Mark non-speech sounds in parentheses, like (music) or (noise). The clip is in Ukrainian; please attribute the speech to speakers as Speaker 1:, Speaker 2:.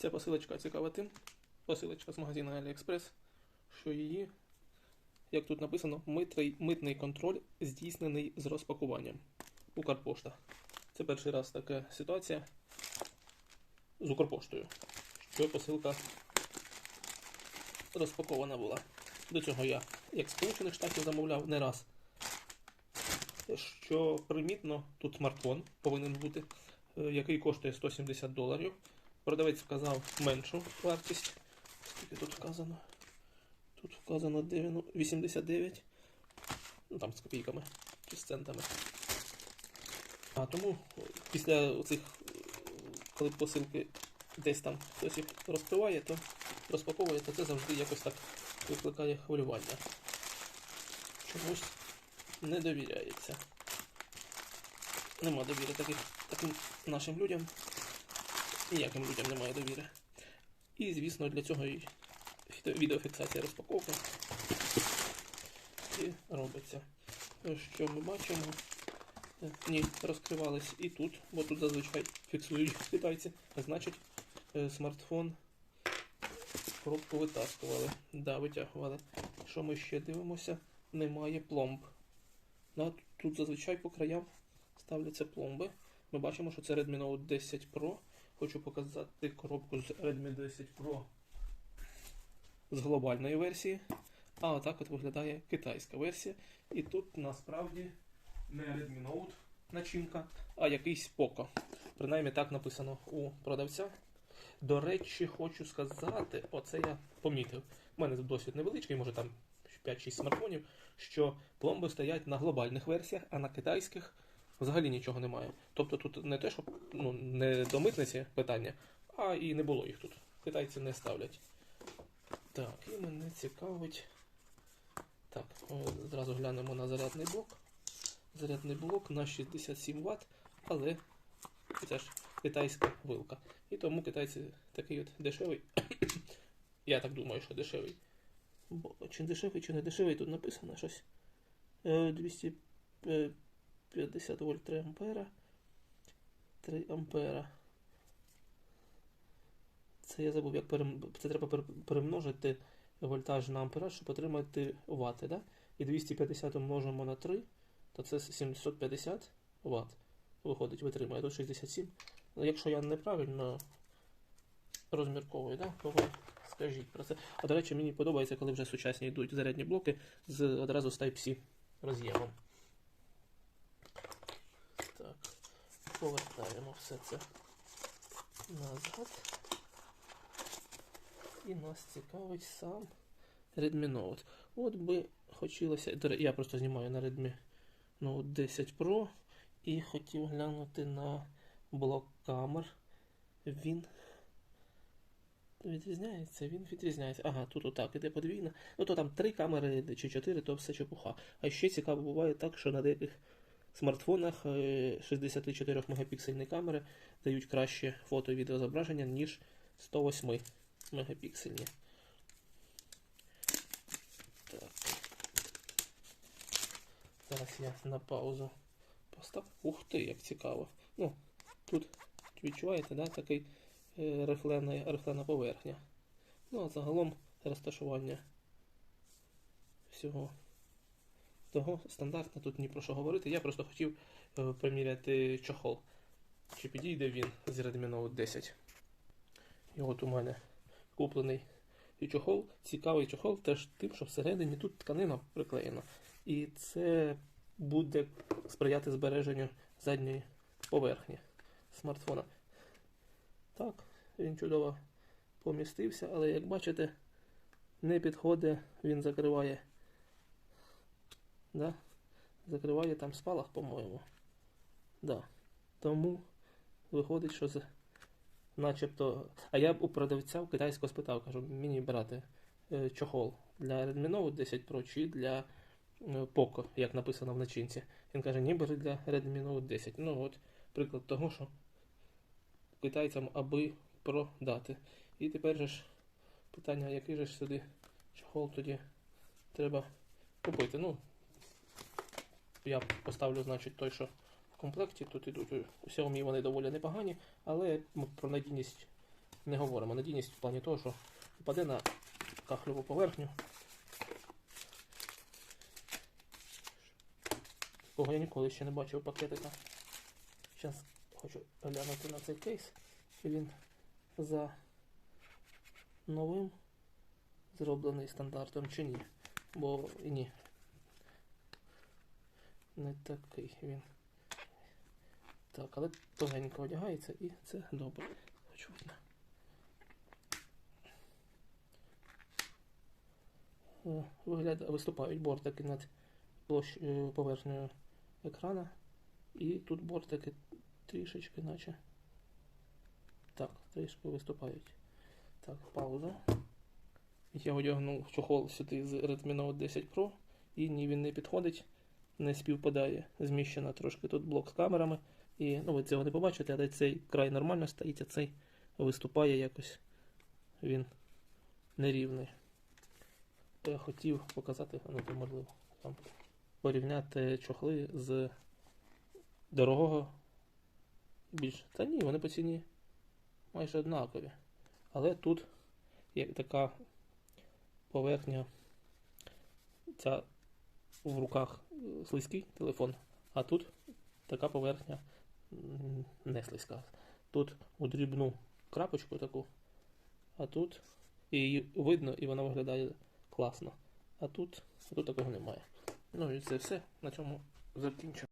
Speaker 1: Ця посилочка цікава тим. Посилочка з магазину AliExpress, що її, як тут написано, митний контроль здійснений з розпакуванням. Укрпошта. Це перший раз така ситуація з Укрпоштою, що посилка розпакована була. До цього я, як Сполучених Штатів, замовляв не раз. Що примітно, тут смартфон повинен бути, е, який коштує 170 доларів. Продавець вказав меншу вартість. Скільки тут вказано? Тут вказано 89. Ну там з копійками чи з центами. А тому після цих, коли посилки десь там хтось їх розкриває, то розпаковує, то це завжди якось так викликає хвилювання. Чомусь не довіряється. Нема довіри таких, таким нашим людям. Ніяким людям немає довіри. І, звісно, для цього і відеофіксація розпаковки і робиться. Що ми бачимо? Ні, розкривались і тут, бо тут зазвичай фіксують китайці. Значить, е, смартфон коробку витаскували. Да, витягували. Що ми ще дивимося? Немає пломб. Тут зазвичай по краям ставляться пломби. Ми бачимо, що це Redmi Note 10 Pro. Хочу показати коробку з Redmi 10 Pro з глобальної версії. А отак от виглядає китайська версія. І тут насправді не Redmi Note начинка, а якийсь Poco. Принаймні так написано у продавця. До речі, хочу сказати, оце я помітив. У мене досвід невеличкий, може там 5-6 смартфонів, що пломби стоять на глобальних версіях, а на китайських взагалі нічого немає. Тобто тут не те, що ну, не до митниці питання, а і не було їх тут. Китайці не ставлять. Так, і мене цікавить. Так, зразу глянемо на зарядний блок. Зарядний блок на 67 Вт, але це ж китайська вилка. І тому китайці такий от дешевий. (coughs) Я так думаю, що дешевий. Бо чи дешевий, чи не дешевий, тут написано щось. Е, 200. 50 вольт 3 ампера. 3 ампера. Це я забув, як перем... це треба перемножити вольтаж на ампера, щоб отримати вати. Да? І 250 умножимо на 3, то це 750 Вт. Виходить, витримає до 67. Ну, якщо я неправильно розмірковую, да? то ви скажіть про це. А до речі, мені подобається, коли вже сучасні йдуть зарядні блоки з одразу з Type-C роз'ємом. Повертаємо все це назад. І нас цікавить сам Redmi Note. От би хотілося. Я просто знімаю на Redmi Note 10 Pro і хотів глянути на блок камер. Він відрізняється, він відрізняється. Ага, тут отак іде подвійно. Ну то там три камери чи чотири, то все чепуха. А ще цікаво буває так, що на деяких смартфонах е, 64 мегапіксельні камери дають краще фото і відеозображення, ніж 108 мегапіксельні. Так. Зараз я на паузу постав. Ух ти, як цікаво. Ну, тут відчуваєте, да, такий е, рифлена, рифлена поверхня. Ну, а загалом розташування всього того стандартно тут ні про що говорити. Я просто хотів е, приміряти чохол. Чи підійде він з Redmi Note 10. І от у мене куплений і чохол. Цікавий чохол теж тим, що всередині тут тканина приклеєна. І це буде сприяти збереженню задньої поверхні смартфона. Так, він чудово помістився, але як бачите, не підходить, він закриває. Да? Закриває там спалах, по-моєму. Да. Тому виходить, що з начебто. А я б у продавця в китайського спитав, кажу, мені брати е, чохол для Redmi Note 10 Pro чи для е, Poco, як написано в начинці. Він каже, ні, бери для Redmi Note 10. Ну от приклад того, що китайцям аби продати. І тепер же ж питання, який же ж сюди чохол тоді треба купити. Ну, я поставлю, значить, той, що в комплекті. Тут ідуть у Xiaomi вони доволі непогані, але м, про надійність не говоримо. Надійність в плані того, що впаде на кахльову поверхню. Кого я ніколи ще не бачив пакетика. Зараз хочу глянути на цей кейс. Він за новим зроблений стандартом чи ні. Бо і ні. Не такий він. Так, але тоненько одягається і це добре. Хоч видно. Е, Виглядає, виступають бортики над площ, е, поверхнею екрана. І тут бортики трішечки, наче. Так, трішки виступають. Так, пауза. Я одягнув чохол сюди з Redmi Note 10 Pro, і ні, він не підходить, не співпадає. Зміщено трошки тут блок з камерами. І ну, ви цього не побачите, але цей край нормально стоїть, а цей виступає якось. Він нерівний. Я хотів показати, ну то можливо, там, порівняти чохли з дорогого більш. Та ні, вони по ціні майже однакові. Але тут є така поверхня. Ця в руках слизький телефон, а тут така поверхня не слизька. Тут у дрібну крапочку таку, а тут її видно, і вона виглядає класно. А тут, тут такого немає. Ну і це все. На цьому закінчу.